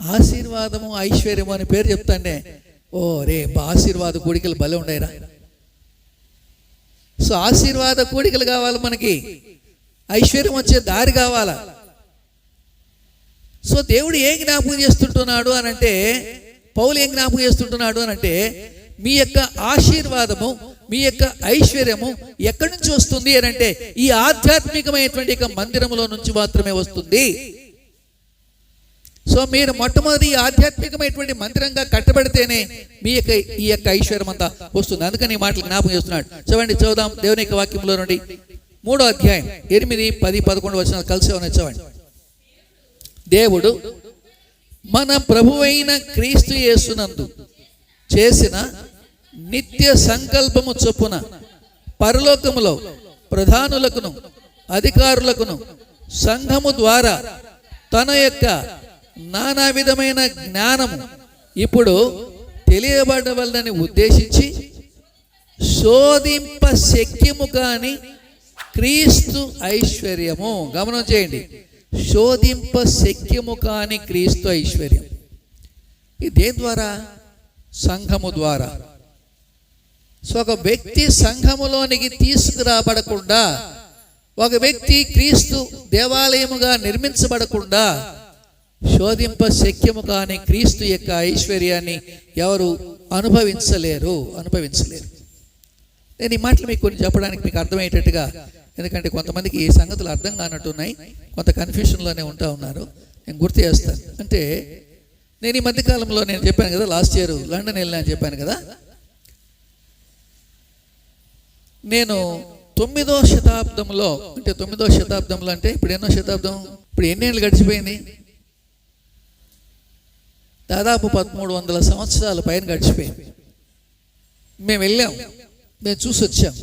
ఆశీర్వాదము ఐశ్వర్యము అని పేరు చెప్తాండే. ఓ రే ఆశీర్వాద కూడికలు భలే ఉండేరా. సో ఆశీర్వాద కూడికలు కావాలి మనకి. ఐశ్వర్యం వచ్చే దారి కావాలా? సో దేవుడు ఏం జ్ఞాపకం చేస్తుంటున్నాడు అని అంటే పౌలు ఏం జ్ఞాపకం చేస్తుంటున్నాడు అని అంటే మీ యొక్క ఆశీర్వాదము మీ యొక్క ఐశ్వర్యము ఎక్కడి నుంచి వస్తుంది అని అంటే ఈ ఆధ్యాత్మికమైనటువంటి యొక్క మందిరములో నుంచి మాత్రమే వస్తుంది. సో మీరు మొట్టమొదటి ఆధ్యాత్మికమైనటువంటి మందిరంగా కట్టబడితేనే మీ యొక్క ఈ యొక్క ఐశ్వర్యం అంతా వస్తుంది. అందుకని ఈ మాటలు జ్ఞాపకం చేస్తున్నాడు. చూడండి చదువుదాం. దేవుని యొక్క వాక్యంలో నుండి మూడో అధ్యాయం ఎనిమిది పది పదకొండు వచ్చిన కలిసి ఉన్న చూడండి దేవుడు మన ప్రభువైన క్రీస్తు యేసునందు చేసిన నిత్య సంకల్పము చొప్పున పరలోకములో ప్రధానులకును అధికారులకును సంఘము ద్వారా తన యొక్క నానా విధమైన జ్ఞానము ఇప్పుడు తెలియబడవలనని ఉద్దేశించి శోధింప శక్యము కాని క్రీస్తు ఐశ్వర్యము. గమనం చేయండి. శోధింప శక్యము కాని క్రీస్తు ఐశ్వర్యం. ఇది దేని ద్వారా సంఘము ద్వారా. సో ఒక వ్యక్తి సంఘములోనికి తీసుకురాబడకుండా ఒక వ్యక్తి క్రీస్తు దేవాలయముగా నిర్మించబడకుండా శోధింప శక్యము కాని క్రీస్తు యొక్క ఐశ్వర్యాన్ని ఎవరు అనుభవించలేరు అనుభవించలేరు. నేను ఈ మాటలు మీకు కొన్ని చెప్పడానికి మీకు అర్థమయ్యేటట్టుగా ఎందుకంటే కొంతమందికి ఈ సంగతులు అర్థం కానట్టున్నాయి కొంత కన్ఫ్యూషన్లోనే ఉంటా ఉన్నారు. నేను గుర్తు చేస్తాను. అంటే నేను ఈ మధ్యకాలంలో నేను చెప్పాను కదా లాస్ట్ ఇయర్ లండన్ వెళ్ళినా అని చెప్పాను కదా నేను తొమ్మిదో శతాబ్దంలో అంటే తొమ్మిదో శతాబ్దంలో అంటే ఇప్పుడు ఎన్నో శతాబ్దం? ఇప్పుడు ఎన్నేళ్ళు గడిచిపోయింది? దాదాపు పదమూడు వందల సంవత్సరాల పైన గడిచిపోయింది. మేము వెళ్ళాం. మేము చూసి వచ్చాం.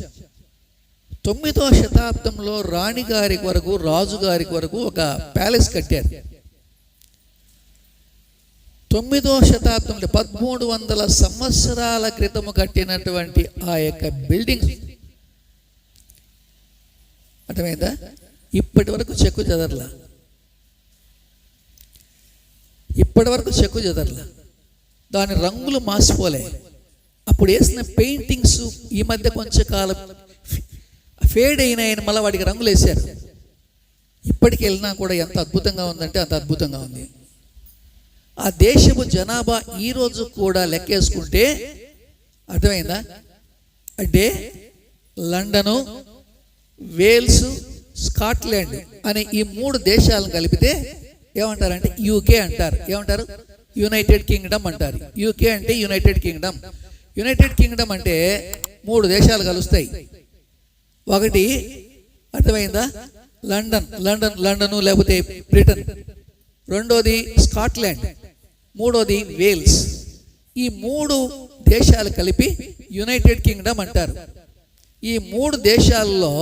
తొమ్మిదో శతాబ్దంలో రాణి గారి వరకు రాజుగారి వరకు ఒక ప్యాలెస్ కట్టారు. తొమ్మిదో శతాబ్దంలో పదమూడు వందల సంవత్సరాల క్రితము కట్టినటువంటి ఆ యొక్క బిల్డింగ్. అర్థమైందా? ఇప్పటి వరకు చెక్కు చెదరలా. ఇప్పటి వరకు చెక్కు చెదరలా. దాని రంగులు మాసిపోలే. అప్పుడు వేసిన పెయింటింగ్స్ ఈ మధ్య కొంచెం కాలం ఫేడ్ అయినాయని మళ్ళీ వాడికి రంగులు వేశారు. ఇప్పటికి వెళ్ళినా కూడా ఎంత అద్భుతంగా ఉందంటే అంత అద్భుతంగా ఉంది. ఆ దేశపు జనాభా ఈ రోజు కూడా లెక్కేసుకుంటే అర్థమైందా? అంటే లండను వేల్స్ స్కాట్లాండ్ అనే ఈ మూడు దేశాలను కలిపితే ఏమంటారంటే యూకే అంటారు. ఏమంటారు? యునైటెడ్ కింగ్డమ్ అంటారు. యూకే అంటే యునైటెడ్ కింగ్డమ్ యునైటెడ్ కింగ్డమ్ అంటే మూడు దేశాలు కలుస్తాయి. ఒకటి అర్థమైందా? లండన్ లండన్ లండను లేకపోతే బ్రిటన్ రెండోది స్కాట్లాండ్ మూడోది వేల్స్ ఈ మూడు దేశాలు కలిపి యునైటెడ్ కింగ్డమ్ అంటారు. ఈ మూడు దేశాల్లో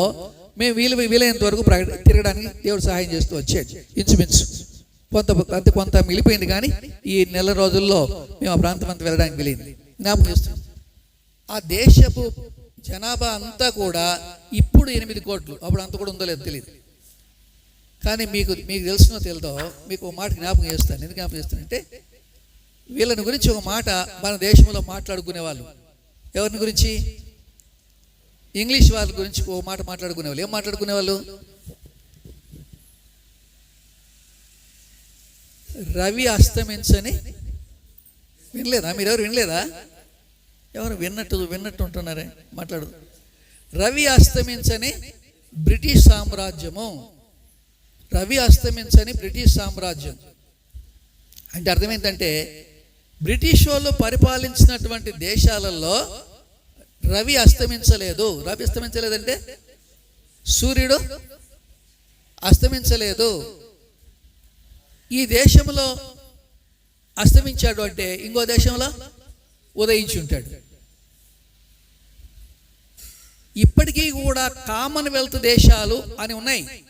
మేము వీలు వీలైనంత వరకు తిరగడానికి దేవుడు సహాయం చేస్తూ వచ్చాడు. ఇంచుమించు. కొంత కొంత కొంత మిగిలిపోయింది కానీ ఈ నెల రోజుల్లో మేము ఆ ప్రాంతం అంతా వెళ్ళడానికి వెళ్ళింది జ్ఞాపకం చేస్తున్నాం. ఆ దేశపు జనాభా అంతా కూడా ఇప్పుడు ఎనిమిది కోట్లు. అప్పుడు అంత కూడా ఉందో లేదో తెలియదు కానీ మీకు మీకు తెలిసినో తెలుదో మీకు ఒక మాట జ్ఞాపకం చేస్తాను. ఎందుకు జ్ఞాపకం చేస్తానంటే వీళ్ళని గురించి ఒక మాట మన దేశంలో మాట్లాడుకునే వాళ్ళు. ఎవరిని గురించి? ఇంగ్లీష్ వాళ్ళ గురించి ఒక మాట మాట్లాడుకునే వాళ్ళు. ఏం మాట్లాడుకునే రవి అస్తమించని వినలేదా? మీరు ఎవరు వినలేదా? ఎవరు విన్నట్టు విన్నట్టు ఉంటున్నారే? మాట్లాడు. రవి అస్తమించని బ్రిటిష్ సామ్రాజ్యము. రవి అస్తమించని బ్రిటిష్ సామ్రాజ్యం. అంటే అర్థం ఏంటంటే బ్రిటిష్ వాళ్ళు పరిపాలించినటువంటి దేశాలలో రవి అస్తమించలేదు. రవి అస్తమించలేదంటే? సూర్యుడు అస్తమించలేదు. ఈ దేశంలో అస్తమించాడు అంటే ఇంకో దేశంలో ఉదయించి ఉంటాడు ఇప్పటికీ కూడా కామన్వెల్త్ దేశాలు అని ఉన్నాయి.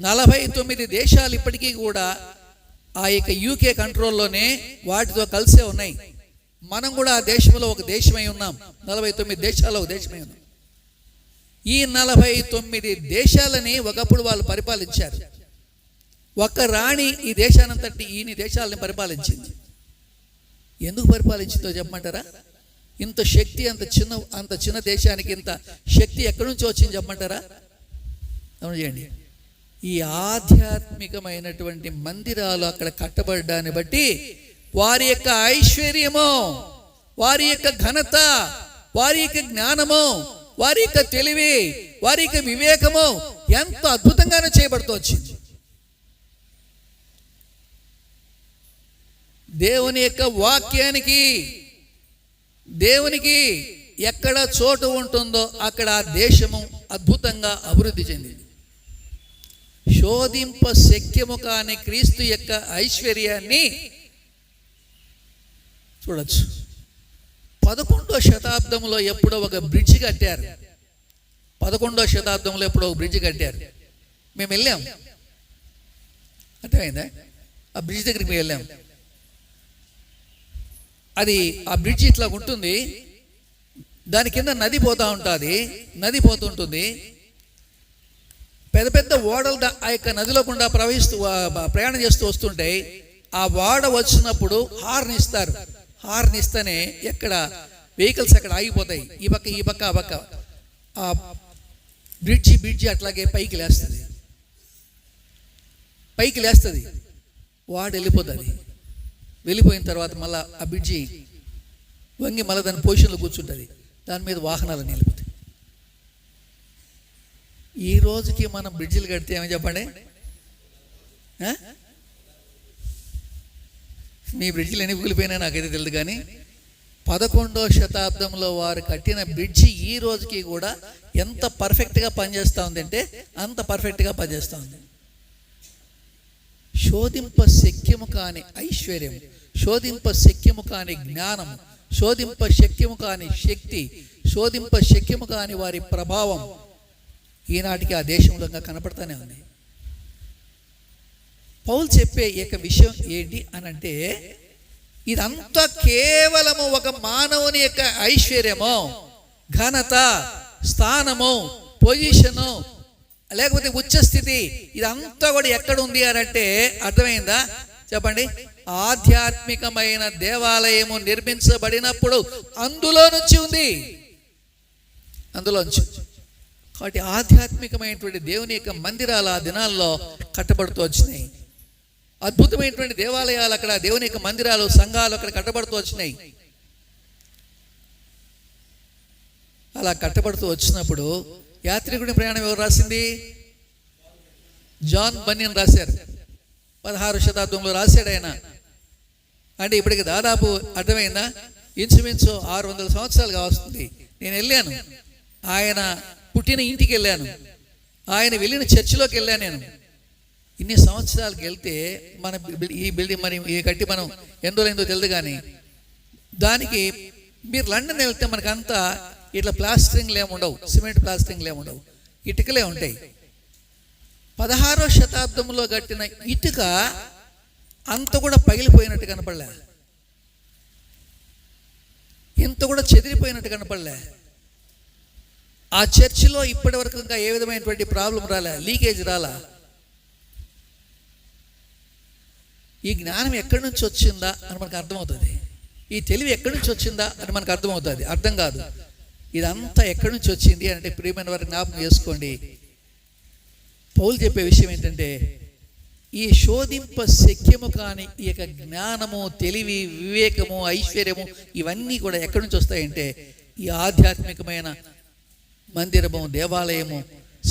నలభై తొమ్మిది దేశాలు ఇప్పటికీ కూడా ఆ యొక్క యూకే కంట్రోల్లోనే వాటితో కలిసే ఉన్నాయి. మనం కూడా ఆ దేశంలో ఒక దేశమై ఉన్నాం. నలభై తొమ్మిది దేశాల్లో ఒక దేశమై ఉన్నాం. ఈ నలభై తొమ్మిది దేశాలని ఒకప్పుడు వాళ్ళు పరిపాలించారు. ఒక రాణి ఈ దేశానంతటి ఈయన దేశాలని పరిపాలించింది. ఎందుకు పరిపాలించిందో చెప్పమంటారా? ఇంత శక్తి అంత చిన్న అంత చిన్న దేశానికి ఇంత శక్తి ఎక్కడి నుంచి వచ్చింది చెప్పమంటారా? అవును చేయండి. ఈ ఆధ్యాత్మికమైనటువంటి మందిరాలు అక్కడ కట్టబడ్డాన్ని బట్టి వారి యొక్క ఐశ్వర్యము వారి యొక్క ఘనత వారి యొక్క జ్ఞానము వారి యొక్క తెలివి వారి యొక్క వివేకము ఎంత అద్భుతంగానూ చేయబడుతూ వచ్చింది. దేవుని యొక్క వాక్యానికి దేవునికి ఎక్కడ చోటు ఉంటుందో అక్కడ ఆ దేశము అద్భుతంగా అభివృద్ధి చెందింది. శోధింప శక్యము కాని క్రీస్తు యొక్క ఐశ్వర్యాన్ని చూడచ్చు. పదకొండో శతాబ్దంలో ఎప్పుడో ఒక బ్రిడ్జ్ కట్టారు. పదకొండో శతాబ్దంలో ఎప్పుడో ఒక బ్రిడ్జ్ కట్టారు. మేము వెళ్ళాం. అర్థమైందా? ఆ బ్రిడ్జ్ దగ్గరికి మేము వెళ్ళాం. అది ఆ బ్రిడ్జ్ ఇట్లా ఉంటుంది. దాని కింద నది పోతూ ఉంటుంది. నది పోతుంటుంది పెద్ద పెద్ద ఓడలు ఆ యొక్క నదిలో గుండా ప్రవహిస్తూ ప్రయాణం చేస్తూ వస్తుంటాయి ఆ ఓడ వచ్చినప్పుడు హార్న్ ఇస్తారు. హార్న్ ఇస్తేనే ఎక్కడ వెహికల్స్ అక్కడ ఆగిపోతాయి. ఈ పక్క ఈ పక్క ఆ పక్క. ఆ బ్రిడ్జి బ్రిడ్జి అట్లాగే పైకి లేస్తుంది. పైకి లేస్తుంది. వాడు వెళ్ళిపోతుంది. వెళ్ళిపోయిన తర్వాత మళ్ళీ ఆ బ్రిడ్జి వంగి మళ్ళీ దాని పొజిషన్లో కూర్చుంటుంది. దాని మీద వాహనాలు నిలిపోతాయి ఈ రోజుకి మనం బ్రిడ్జిలు కడితే ఏమని చెప్పండి? మీ బ్రిడ్జిలు ఎన్ని కూలిపోయినా నాకైతే తెలియదు కానీ పదకొండో శతాబ్దంలో వారు కట్టిన బ్రిడ్జి ఈ రోజుకి కూడా ఎంత పర్ఫెక్ట్గా పనిచేస్తూ ఉందంటే అంత పర్ఫెక్ట్గా పనిచేస్తూ ఉంది. శోధింప శక్యము కాని ఐశ్వర్యం శోధింప శక్యము కాని జ్ఞానం శోధింప శక్యము కాని శక్తి శోధింప శక్యము కాని వారి ప్రభావం ఈనాటికి ఆ దేశంలో ఇంకా కనపడతానే ఉంది. పౌలు చెప్పే ఈ యొక్క విషయం ఏంటి అని అంటే ఇదంతా కేవలము ఒక మానవుని యొక్క ఐశ్వర్యము ఘనత స్థానము పొజిషను లేకపోతే ఉచ్చస్థితి ఇదంతా కూడా ఎక్కడ ఉంది అని అంటే అర్థమైందా? చెప్పండి. ఆధ్యాత్మికమైన దేవాలయము నిర్మించబడినప్పుడు అందులో నుంచి ఉంది. అందులో నుంచి కాబట్టి ఆధ్యాత్మికమైనటువంటి దేవుని యొక్క మందిరాలు ఆ దినాల్లో కట్టబడుతూ వచ్చినాయి. అద్భుతమైనటువంటి దేవాలయాలు అక్కడ దేవుని యొక్క మందిరాలు సంఘాలు అక్కడ కట్టబడుతూ వచ్చినాయి. అలా కట్టబడుతూ వచ్చినప్పుడు యాత్రికుడి ప్రయాణం ఎవరు రాసింది? జాన్ బన్యన్ రాశారు. పదహారు శతాబ్దంలో రాశాడు ఆయన. అంటే ఇప్పటికి దాదాపు అర్థమైందా? ఇంచుమించు ఆరు వందల సంవత్సరాలు కావస్తుంది నేను వెళ్ళాను. ఆయన పుట్టిన ఇంటికి వెళ్ళాను. ఆయన వెళ్ళిన చర్చిలోకి వెళ్ళాను నేను. ఇన్ని సంవత్సరాలకు వెళ్తే మన ఈ బిల్డింగ్ మరి ఈ కట్టి మనం ఎన్ని రోజులైందో తెలియదు కానీ దానికి మీరు లండన్ వెళ్తే మనకంతా ఇట్లా ప్లాస్టరింగ్లు ఏమి ఉండవు సిమెంట్ ప్లాస్టరింగ్లు ఏముండవు ఉండవు ఇటుకలే ఉంటాయి. పదహారో శతాబ్దంలో కట్టిన ఇటుక అంత కూడా పగిలిపోయినట్టు కనపడలే. ఇంత కూడా చెదిరిపోయినట్టు కనపడలే. ఆ చర్చిలో ఇప్పటి వరకు ఇంకా ఏ విధమైనటువంటి ప్రాబ్లం రాలే లీకేజ్ రాలా. ఈ జ్ఞానం ఎక్కడి నుంచి వచ్చిందా అని మనకు అర్థమవుతుంది. ఈ తెలివి ఎక్కడి నుంచి వచ్చిందా అని మనకు అర్థమవుతుంది. అర్థం కాదు. ఇదంతా ఎక్కడి నుంచి వచ్చింది అంటే ప్రియమైన వారిని జ్ఞాపకం చేసుకోండి. పౌలు చెప్పే విషయం ఏంటంటే ఈ శోధింప శక్యము కాని ఈ యొక్క జ్ఞానము తెలివి వివేకము ఐశ్వర్యము ఇవన్నీ కూడా ఎక్కడి నుంచి వస్తాయంటే ఈ ఆధ్యాత్మికమైన మందిరము దేవాలయము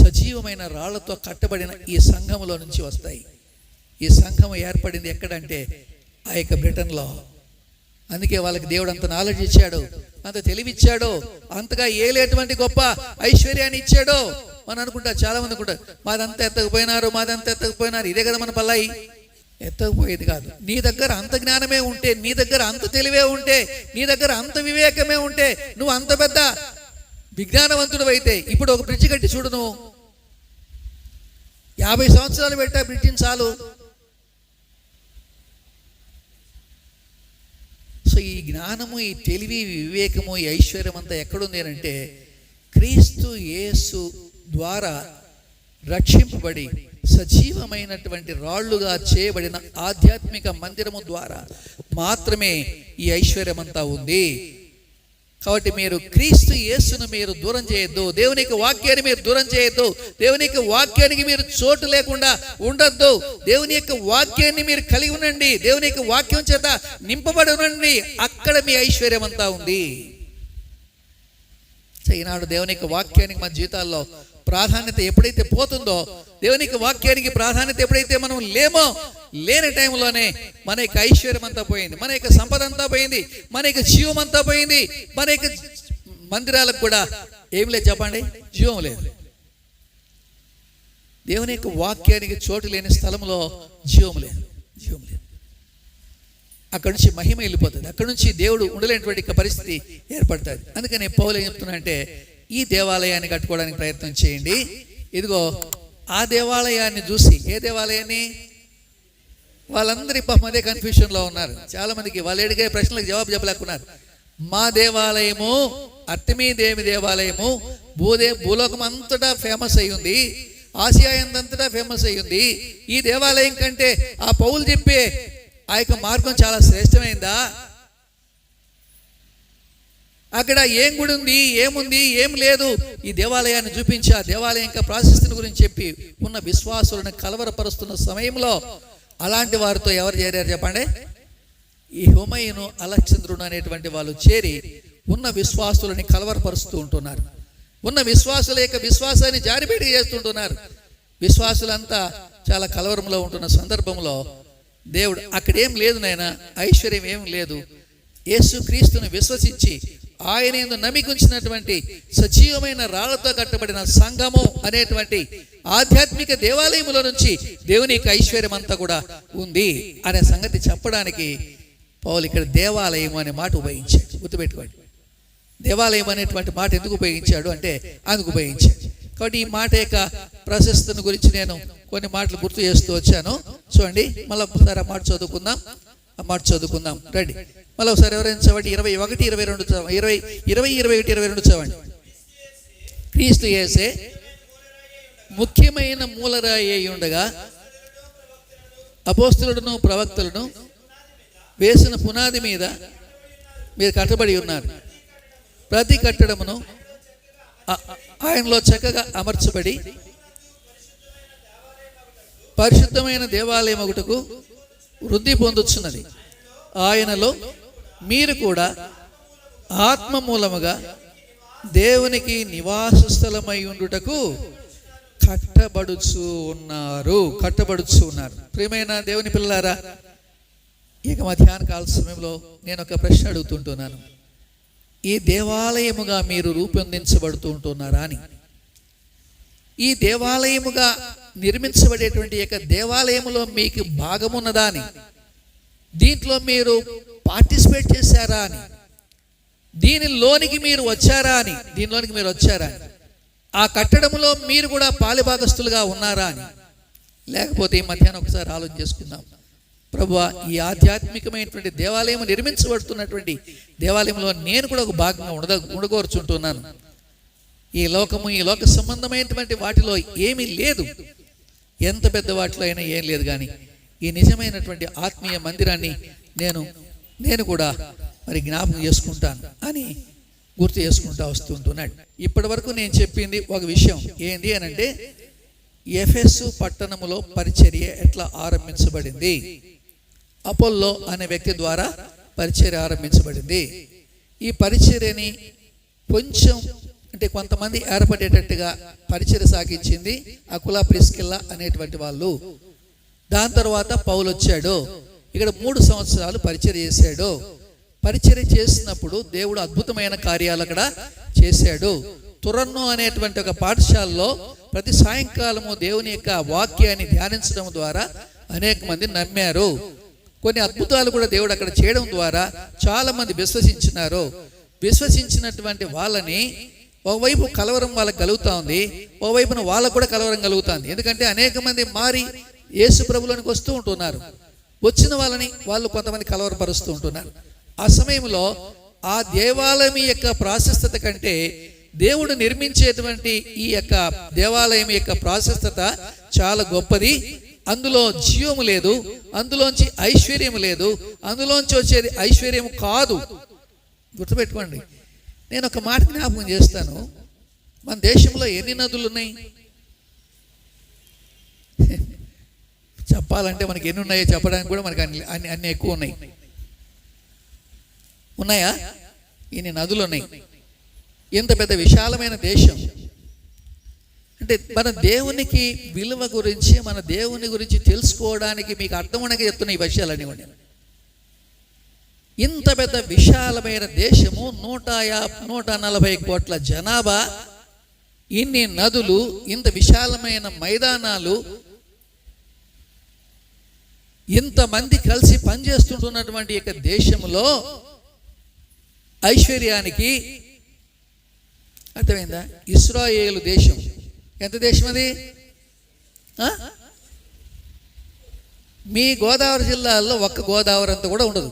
సజీవమైన రాళ్ళతో కట్టబడిన ఈ సంఘములో నుంచి వస్తాయి. ఈ సంఘం ఏర్పడింది ఎక్కడంటే ఆ యొక్క బ్రిటన్లో. అందుకే వాళ్ళకి దేవుడు అంత నాలెడ్జ్ ఇచ్చాడు అంత తెలివిచ్చాడు అంతగా ఏలేటువంటి గొప్ప ఐశ్వర్యాన్ని ఇచ్చాడు. మనం అనుకుంటారు చాలామంది అనుకుంటారు మాదంతా ఎత్తకపోయినారు మాదంతా ఎత్తకపోయినారు ఇదే కదా మన పల్లాయి ఎత్తకపోయేది కాదు. నీ దగ్గర అంత జ్ఞానమే ఉంటే నీ దగ్గర అంత తెలివే ఉంటే నీ దగ్గర అంత వివేకమే ఉంటే నువ్వు అంత పెద్ద విజ్ఞానవంతుడు అయితే ఇప్పుడు ఒక బ్రిడ్జి కట్టి చూడు నువ్వు. యాభై సంవత్సరాలు పెట్టా బ్రిడ్జిని చాలు సో ఈ జ్ఞానము ఈ తెలివి వివేకము ఈ ఐశ్వర్యం అంతా ఎక్కడుంది అంటే క్రీస్తు యేసు ద్వారా రక్షింపబడి సజీవమైనటువంటి రాళ్ళుగా చేయబడిన ఆధ్యాత్మిక మందిరము ద్వారా మాత్రమే ఈ ఐశ్వర్యమంతా ఉంది. కాబట్టి మీరు క్రీస్తు యేసును మీరు దూరం చేయొద్దు. దేవునికి వాక్యాన్ని మీరు దూరం చేయొద్దు. దేవునికి వాక్యానికి మీరు చోటు లేకుండా ఉండొద్దు. దేవుని యొక్క వాక్యాన్ని మీరు కలిగి ఉండండి. దేవుని యొక్క వాక్యం చేత నింపబడి ఉండండి. అక్కడ మీ ఐశ్వర్యం అంతా ఉంది. ఈనాడు దేవుని యొక్క వాక్యానికి మన జీవితాల్లో ప్రాధాన్యత ఎప్పుడైతే పోతుందో దేవునికి వాక్యానికి ప్రాధాన్యత ఎప్పుడైతే మనం లేమో లేని టైంలోనే మన యొక్క ఐశ్వర్యం అంతా పోయింది. మన యొక్క సంపద అంతా పోయింది. మన యొక్క జీవం అంతా పోయింది. మన యొక్క మందిరాలకు కూడా ఏం లేదు చెప్పండి? జీవం లేదు. దేవుని యొక్క వాక్యానికి చోటు లేని స్థలంలో జీవం లేదు. జీవం లేదు. అక్కడి నుంచి మహిమ వెళ్ళిపోతుంది. అక్కడ నుంచి దేవుడు ఉండలేనటువంటి పరిస్థితి ఏర్పడుతుంది. అందుకని పౌలు ఏం చెప్తున్నా అంటే ఈ దేవాలయాన్ని కట్టుకోవడానికి ప్రయత్నం చేయండి. ఇదిగో ఆ దేవాలయాన్ని చూసి ఏ దేవాలయాన్ని? వాళ్ళందరి పాపం అదే కన్ఫ్యూషన్లో ఉన్నారు. చాలా మందికి వాళ్ళు అడిగే ప్రశ్నలకు జవాబు చెప్పలేకున్నారు. మా దేవాలయము అర్తమీ దేవి దేవాలయము భూదే భూలోకం అంతటా ఫేమస్ అయ్యింది ఆసియా అంతటా ఫేమస్ అయ్యింది ఈ దేవాలయం కంటే ఆ పౌలు చెప్పే ఆ యొక్క మార్గం చాలా శ్రేష్టమైందా? అక్కడ ఏం గుడి ఉంది ఏముంది ఏం లేదు? ఈ దేవాలయాన్ని చూపించి ఆ దేవాలయం యొక్క ప్రాశస్తిని గురించి చెప్పి ఉన్న విశ్వాసులను కలవరపరుస్తున్న సమయంలో అలాంటి వారితో ఎవరు చేరారు చెప్పండి? ఈ హుమయును అలక్షంద్రుడు అనేటువంటి వాళ్ళు చేరి ఉన్న విశ్వాసులని కలవరపరుస్తూ ఉంటున్నారు. ఉన్న విశ్వాసుల యొక్క విశ్వాసాన్ని జారిబేడి చేస్తుంటున్నారు. విశ్వాసులంతా చాలా కలవరంలో ఉంటున్న సందర్భంలో దేవుడు అక్కడేం లేదు నాయన ఐశ్వర్యం ఏం లేదు. యేసుక్రీస్తును విశ్వసించి ఆయన ఎందు సజీవమైన రాళ్ళతో కట్టబడిన సంఘము అనేటువంటి ఆధ్యాత్మిక దేవాలయములో నుంచి దేవుని యొక్క ఐశ్వర్యం అంతా కూడా ఉంది అనే సంగతి చెప్పడానికి పౌలు ఇక్కడ దేవాలయం అనే మాట ఉపయోగించాడు. గుర్తుపెట్టుకోండి. దేవాలయం అనేటువంటి మాట ఎందుకు ఉపయోగించాడు అంటే అందుకు ఉపయోగించాడు. కాబట్టి ఈ మాట యొక్క ప్రశస్తను గురించి నేను కొన్ని మాటలు గుర్తు చేస్తూ వచ్చాను. చూడండి మళ్ళీ ఒకసారి ఆ మాట చదువుకుందాం. మాట చదువుకుందాం. రెడీ మళ్ళీ ఒకసారి ఎవరైనా చదవండి. ఇరవై ఒకటి ఇరవై రెండు చదవ ఇరవై ఇరవై ఇరవై ఒకటి ఇరవై రెండు చదవండి. క్రీస్తు చేసే ముఖ్యమైన మూలరాయి అయి ఉండగా అపోస్తులను ప్రవక్తలను వేసిన పునాది మీద మీరు కట్టబడి ఉన్నారు. ప్రతి కట్టడమును ఆయనలో చక్కగా అమర్చబడి పరిశుద్ధమైన దేవాలయం ఒకటకు వృద్ధి పొందుచున్నది ఆయనలో మీరు కూడా ఆత్మ మూలముగా దేవునికి నివాస స్థలమై ఉండుటకు కట్టబడుచు ఉన్నారు. కట్టబడుచు ఉన్నారు. ప్రియమైన దేవుని పిల్లారా ఇక మధ్యాహ్న కాల సమయంలో నేను ఒక ప్రశ్న అడుగుతుంటున్నాను. ఈ దేవాలయముగా మీరు రూపొందించబడుతూ ఉంటున్నారా అని. ఈ దేవాలయముగా నిర్మించబడేటువంటి యొక్క దేవాలయములో మీకు భాగమున్నదా అని. దీంట్లో మీరు పార్టిసిపేట్ చేశారా అని. దీనిలోనికి మీరు వచ్చారా అని. దీనిలోనికి మీరు వచ్చారా అని. ఆ కట్టడంలో మీరు కూడా పాలిభాగస్తులుగా ఉన్నారా అని. లేకపోతే ఈ మధ్యాహ్నం ఒకసారి ఆలోచన చేసుకుందాం. ప్రభు ఈ ఆధ్యాత్మికమైనటువంటి దేవాలయం నిర్మించబడుతున్నటువంటి దేవాలయంలో నేను కూడా ఒక భాగంగా ఉండద ఉండగోర్చుంటున్నాను. ఈ లోకము ఈ లోక సంబంధమైనటువంటి వాటిలో ఏమీ లేదు. ఎంత పెద్ద వాటిలో అయినా ఏం లేదు కానీ ఈ నిజమైనటువంటి ఆత్మీయ మందిరాన్ని నేను నేను కూడా మరి జ్ఞాపకం చేసుకుంటాను అని గుర్తు చేసుకుంటా వస్తుంటున్నాడు. ఇప్పటి వరకు నేను చెప్పింది ఒక విషయం. ఏంది అని అంటే ఎఫెస్సు పట్టణములో పరిచర్య ఎట్లా ఆరంభించబడింది? అపోల్లో అనే వ్యక్తి ద్వారా పరిచర్య ఆరంభించబడింది. ఈ పరిచర్యని కొంచెం అంటే కొంతమంది ఏర్పడేటట్టుగా పరిచయ సాగించింది అకులా ప్రిస్కిల్లా అనేటువంటి వాళ్ళు. దాని తర్వాత పౌలు వచ్చాడు. ఇక్కడ మూడు సంవత్సరాలు పరిచయ చేశాడు. పరిచర్య చేసినప్పుడు దేవుడు అద్భుతమైన కార్యాలు అక్కడ చేశాడు. తురన్ను అనేటువంటి ఒక పాఠశాలలో ప్రతి సాయంకాలము దేవుని యొక్క వాక్యాన్ని ధ్యానించడం ద్వారా అనేక మంది నమ్మారు. కొన్ని అద్భుతాలు కూడా దేవుడు అక్కడ చేయడం ద్వారా చాలామంది విశ్వసించినారు. విశ్వసించినటువంటి వాళ్ళని ఓవైపు కలవరం వాళ్ళకి కలుగుతూ ఉంది ఓవైపున వాళ్ళకు కూడా కలవరం కలుగుతుంది. ఎందుకంటే అనేక మంది మారి యేసు ప్రభులోనికి వస్తూ ఉంటున్నారు. వచ్చిన వాళ్ళని వాళ్ళు కొంతమంది కలవరపరుస్తూ ఉంటున్నారు. ఆ సమయంలో ఆ దేవాలయం యొక్క ప్రాశస్తత కంటే దేవుడు నిర్మించేటువంటి ఈ యొక్క దేవాలయం యొక్క ప్రాశస్తత చాలా గొప్పది. అందులో జీవము లేదు అందులోంచి ఐశ్వర్యం లేదు అందులోంచి వచ్చేది ఐశ్వర్యం కాదు. గుర్తుపెట్టుకోండి. నేను ఒక మాట జ్ఞాపకం చేస్తాను. మన దేశంలో ఎన్ని నదులు ఉన్నాయి? చెప్పాలంటే మనకి ఎన్ని ఉన్నాయో చెప్పడానికి కూడా మనకి అన్ని అన్ని అన్ని ఎక్కువ ఉన్నాయి. ఉన్నాయా? ఇన్ని నదులు ఉన్నాయి? ఇంత పెద్ద విశాలమైన దేశం. అంటే మన దేవునికి విలువ గురించి మన దేవుని గురించి తెలుసుకోవడానికి మీకు అర్థమనగా చెప్తున్న ఈ విషయాలన్నీ కూడా నేను. ఇంత పెద్ద విశాలమైన దేశము నూట యా నూట నలభై కోట్ల జనాభా ఇన్ని నదులు ఇంత విశాలమైన మైదానాలు ఇంతమంది కలిసి పనిచేస్తుంటున్నటువంటి యొక్క దేశంలో ఐశ్వర్యానికి అర్థమైందా? ఇస్రాయేలు దేశం. ఎంత దేశం అది? మీ గోదావరి జిల్లాలో ఒక్క గోదావరి అంతా కూడా ఉండదు.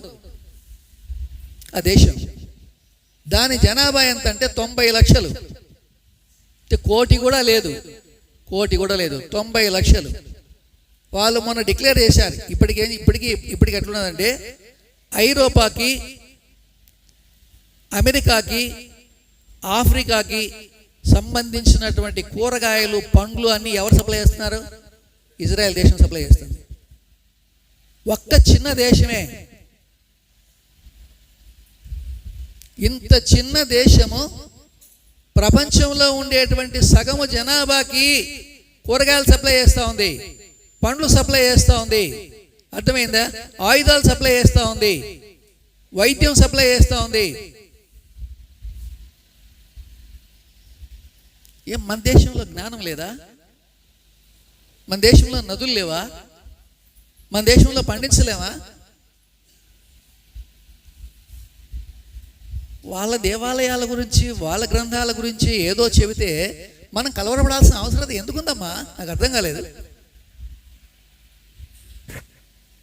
ఆ దేశం. దాని జనాభా ఎంత అంటే తొంభై లక్షలు. అంటే కోటి కూడా లేదు. కోటి కూడా లేదు. తొంభై లక్షలు. వాళ్ళు మొన్న డిక్లేర్ చేశారు. ఇప్పటికే ఇప్పటికి ఇప్పటికి ఎట్లున్నదంటే ఐరోపాకి అమెరికాకి ఆఫ్రికాకి సంబంధించినటువంటి కూరగాయలు పండ్లు అన్నీ ఎవరు సప్లై చేస్తున్నారు? ఇజ్రాయెల్ దేశం సప్లై చేస్తుంది. ఒక్క చిన్న దేశమే. ఇంత చిన్న దేశము ప్రపంచంలో ఉండేటువంటి సగము జనాభాకి కూరగాయలు సప్లై చేస్తూ ఉంది. పండ్లు సప్లై చేస్తూ ఉంది. అర్థమైందా? ఆయుధాలు సప్లై చేస్తూ ఉంది. వైద్యం సప్లై చేస్తూ ఉంది. ఏం మన దేశంలో జ్ఞానం లేదా? మన దేశంలో నదులు లేవా? మన దేశంలో పండించలేమా? వాళ్ళ దేవాలయాల గురించి వాళ్ళ గ్రంథాల గురించి ఏదో చెబితే మనం కలవరపడాల్సిన అవసరం ఎందుకుందమ్మా? నాకు అర్థం కాలేదు.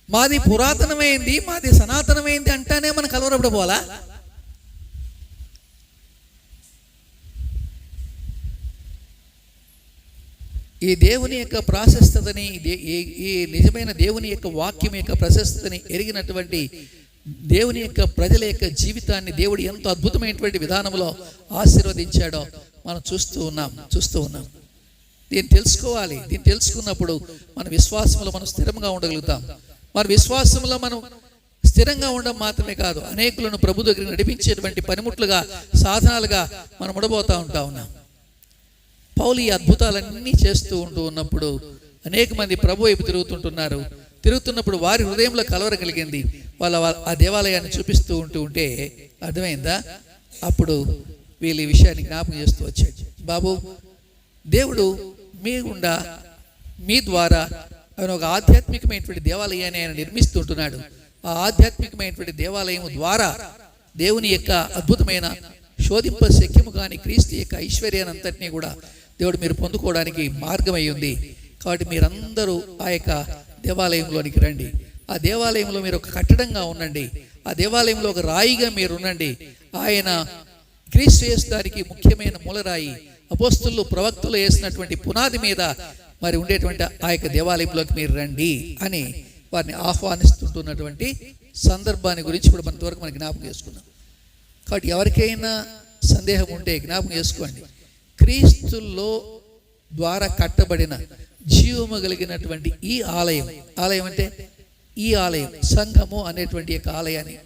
మాది పురాతనమైంది మాది సనాతనమైంది అంటానే మనం కలవరపడిపోవాలా ఈ దేవుని యొక్క ప్రాశస్తతని ఈ నిజమైన దేవుని యొక్క వాక్యం యొక్క ప్రశస్తతని ఎరిగినటువంటి దేవుని యొక్క ప్రజల యొక్క జీవితాన్ని దేవుడు ఎంతో అద్భుతమైనటువంటి విధానంలో ఆశీర్వదించాడో మనం చూస్తూ ఉన్నాం చూస్తూ ఉన్నాం. దీన్ని తెలుసుకోవాలి. దీన్ని తెలుసుకున్నప్పుడు మన విశ్వాసంలో మనం స్థిరంగా ఉండగలుగుతాం. మన విశ్వాసంలో మనం స్థిరంగా ఉండడం మాత్రమే కాదు అనేకులను ప్రభు దగ్గర నడిపించేటువంటి పనిముట్లుగా సాధనాలుగా మనం ఉండబోతా ఉంటా ఉన్నాం. పౌలు ఈ అద్భుతాలన్నీ చేస్తూ ఉంటూ ఉన్నప్పుడు అనేక మంది ప్రభు వైపు తిరుగుతుంటున్నారు. తిరుగుతున్నప్పుడు వారి హృదయంలో కలవర కలిగింది. వాళ్ళ ఆ దేవాలయాన్ని చూపిస్తూ ఉంటూ ఉంటే అర్థమైందా? అప్పుడు వీళ్ళు ఈ విషయాన్ని జ్ఞాపకం చేస్తూ వచ్చాడు బాబు దేవుడు మీ గుండా మీ ద్వారా ఆయన ఒక ఆధ్యాత్మికమైనటువంటి దేవాలయాన్ని ఆయన నిర్మిస్తుంటున్నాడు ఆ ఆధ్యాత్మికమైనటువంటి దేవాలయం ద్వారా దేవుని యొక్క అద్భుతమైన శోధింప శక్యము కాని క్రీస్తు యొక్క ఐశ్వర్యానంతటినీ కూడా దేవుడు మీరు పొందుకోవడానికి మార్గమై ఉంది. కాబట్టి మీరందరూ ఆ యొక్క దేవాలయంలోనికి రండి. ఆ దేవాలయంలో మీరు ఒక కట్టడంగా ఉండండి. ఆ దేవాలయంలో ఒక రాయిగా మీరు ఉండండి. ఆయన క్రీస్తు యేసుదానికి ముఖ్యమైన మూలరాయి అపోస్తులు ప్రవక్తలు వేసినటువంటి పునాది మీద మరి ఉండేటువంటి ఆ యొక్క దేవాలయంలోకి మీరు రండి అని వారిని ఆహ్వానిస్తుంటున్నటువంటి సందర్భాన్ని గురించి కూడా మన వరకు మనం జ్ఞాపకం చేసుకున్నాం. కాబట్టి ఎవరికైనా సందేహం ఉంటే జ్ఞాపకం చేసుకోండి. క్రీస్తుల్లో ద్వారా కట్టబడిన జీవము కలిగినటువంటి ఈ ఆలయం. ఆలయం అంటే ఈ ఆలయం సంఘము అనేటువంటి యొక్క ఆలయాన్ని.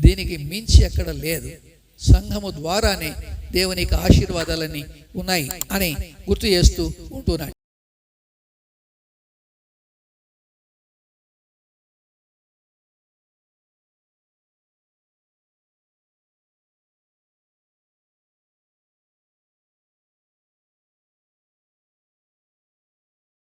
దీనికి మించి ఎక్కడ లేదు. సంఘము ద్వారానే దేవునికి ఆశీర్వాదాలన్నీ ఉన్నాయి అని గుర్తు చేస్తూ ఉంటున్నాడు